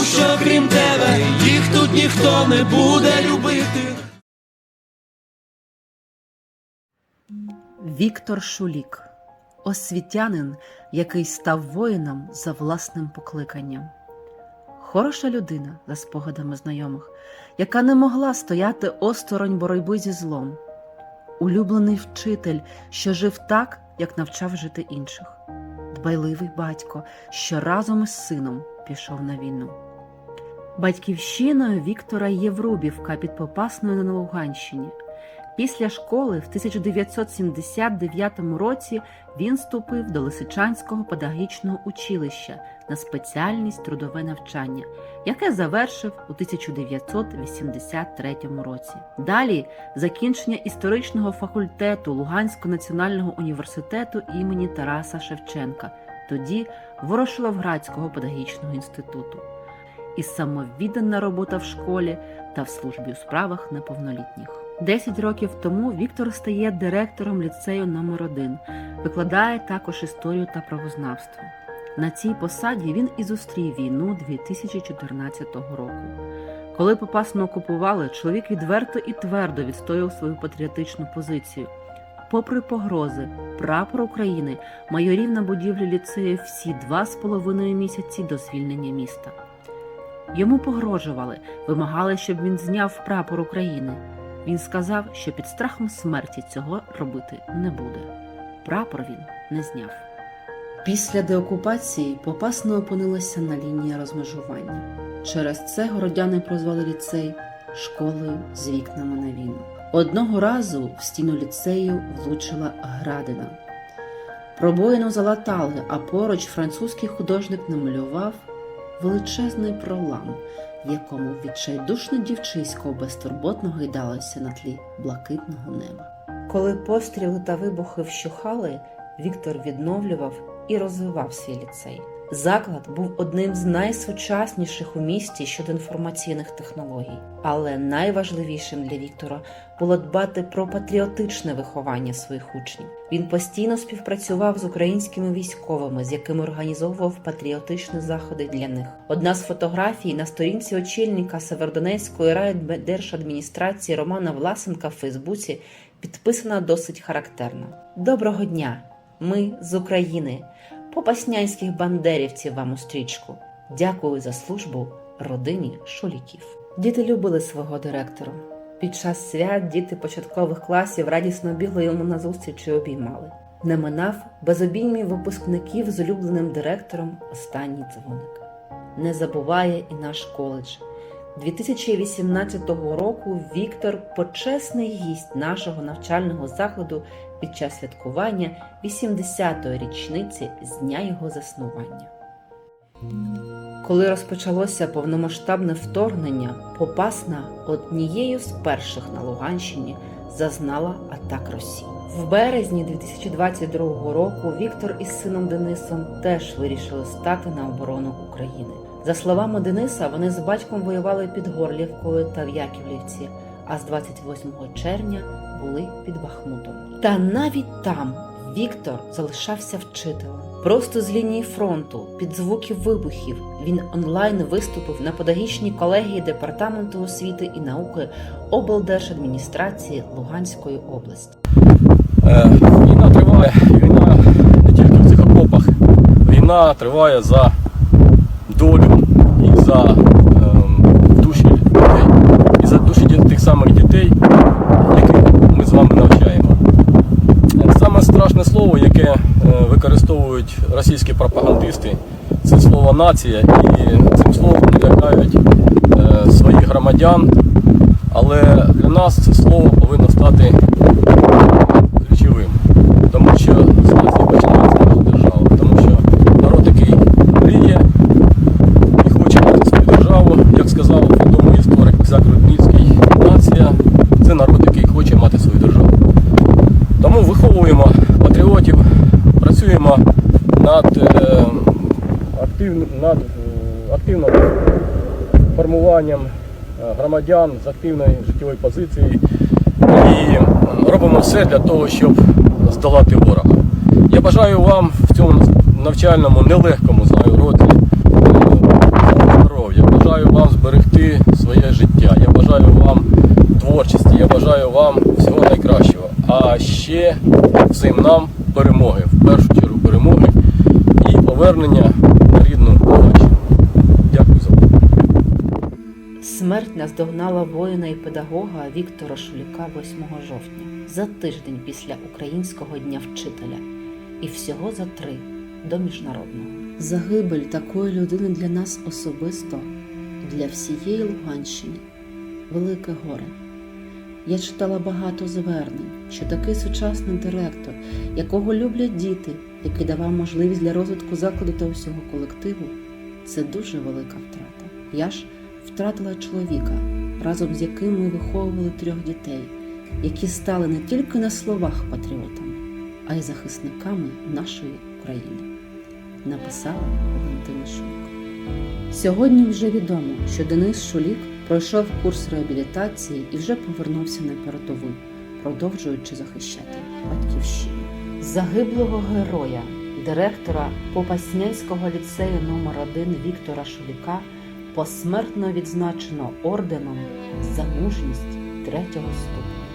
що крім тебе їх тут ніхто не буде любити. Віктор Шулік освітянин, який став воїном за власним покликанням. Хороша людина, за спогадами знайомих, яка не могла стояти осторонь боротьби зі злом. Улюблений вчитель, що жив так, як навчав жити інших. Дбайливий батько, що разом із сином пішов на війну. Батьківщиною Віктора є Врубівка під Попасною на Луганщині. Після школи в 1979 році він вступив до Лисичанського педагогічного училища на спеціальність трудове навчання, яке завершив у 1983 році. Далі закінчення історичного факультету Луганського національного університету імені Тараса Шевченка, тоді Ворошиловградського педагогічного інституту. І самовіддана робота в школі та в службі у справах неповнолітніх. Десять років тому Віктор стає директором ліцею номер 1 викладає також історію та правознавство. На цій посаді він і зустрів війну 2014 року. Коли Попасну окупували, чоловік відверто і твердо відстоював свою патріотичну позицію. Попри погрози, прапор України майорів на будівлі ліцею всі два з половиною місяці до звільнення міста. Йому погрожували, вимагали, щоб він зняв прапор України. Він сказав, що під страхом смерті цього робити не буде. Прапор він не зняв. Після деокупації Попасна опинилася на лінії розмежування. Через це городяни прозвали ліцей школою з вікнами на війну. Одного разу в стіну ліцею влучила градина. Пробоїну залатали, а поруч французький художник намалював величезний пролам, в якому відчайдушне дівчисько безтурботно гайдалося на тлі блакитного неба. Коли постріли та вибухи вщухали, Віктор відновлював і розвивав свій ліцей. Заклад був одним з найсучасніших у місті щодо інформаційних технологій, але найважливішим для Віктора було дбати про патріотичне виховання своїх учнів. Він постійно співпрацював з українськими військовими, з якими організовував патріотичні заходи для них. Одна з фотографій на сторінці очільника Севердонецької райдержадміністрації Романа Власенка в Фейсбуці підписана досить характерно: Доброго дня! Ми з України, попаснянських бандерівців вам у стрічку. Дякую за службу родині Шуліків. Діти любили свого директора. Під час свят діти початкових класів радісно бігли йому на зустріч і обіймали. Не минав безобіймі випускників з улюбленим директором останній дзвоник. Не забуває і наш коледж. 2018 року Віктор почесний гість нашого навчального закладу під час святкування 80-ї річниці з дня його заснування. Коли розпочалося повномасштабне вторгнення, Попасна однією з перших на Луганщині зазнала атак Росії. В березні 2022 року Віктор із сином Денисом теж вирішили стати на оборону України. За словами Дениса, вони з батьком воювали під Горлівкою та в Яківлівці, а з 28 червня були під Бахмутом. Та навіть там Віктор залишався вчителем. Просто з лінії фронту, під звуки вибухів, він онлайн виступив на педагогічній колегії департаменту освіти і науки облдержадміністрації Луганської області. Е, Війна триває, війна не тільки в цих окопах. Війна триває за долю і за ем, душі людей, і за душі ді- тих самих дітей, яких ми з вами навчаємо. Е, Саме страшне слово, яке е, використовують російські пропагандисти, це слово нація, і цим словом вони лякають е, своїх громадян. Але для нас це слово повинно стати ключовим, тому що з нації починається наша держава, тому що народ, який мріє і хоче мати свою державу. е, актив, над е, активним формуванням е, громадян з активної життєвої позиції і робимо все для того, щоб здолати ворога. Я бажаю вам в цьому навчальному нелегкому знаю році е, здоров'я. Бажаю вам зберегти своє життя. Я бажаю вам творчості. Я бажаю вам всього найкращого. А ще всім нам перемоги. В першу чергу перемоги повернення на рідну Луганщину. Дякую за увагу. Смерть наздогнала воїна і педагога Віктора Шуліка 8 жовтня, за тиждень після Українського дня вчителя, і всього за три до міжнародного. Загибель такої людини для нас особисто, для всієї Луганщини велике горе. Я читала багато звернень, що такий сучасний директор, якого люблять діти, який давав можливість для розвитку закладу та усього колективу, це дуже велика втрата. Я ж втратила чоловіка, разом з яким ми виховували трьох дітей, які стали не тільки на словах патріотами, а й захисниками нашої України. Написала Валентина Шулік. Сьогодні вже відомо, що Денис Шулік пройшов курс реабілітації і вже повернувся на передову, продовжуючи захищати батьківщину загиблого героя, директора Попаснянського ліцею №1 Віктора Шуліка посмертно відзначено орденом за мужність третього ступеня.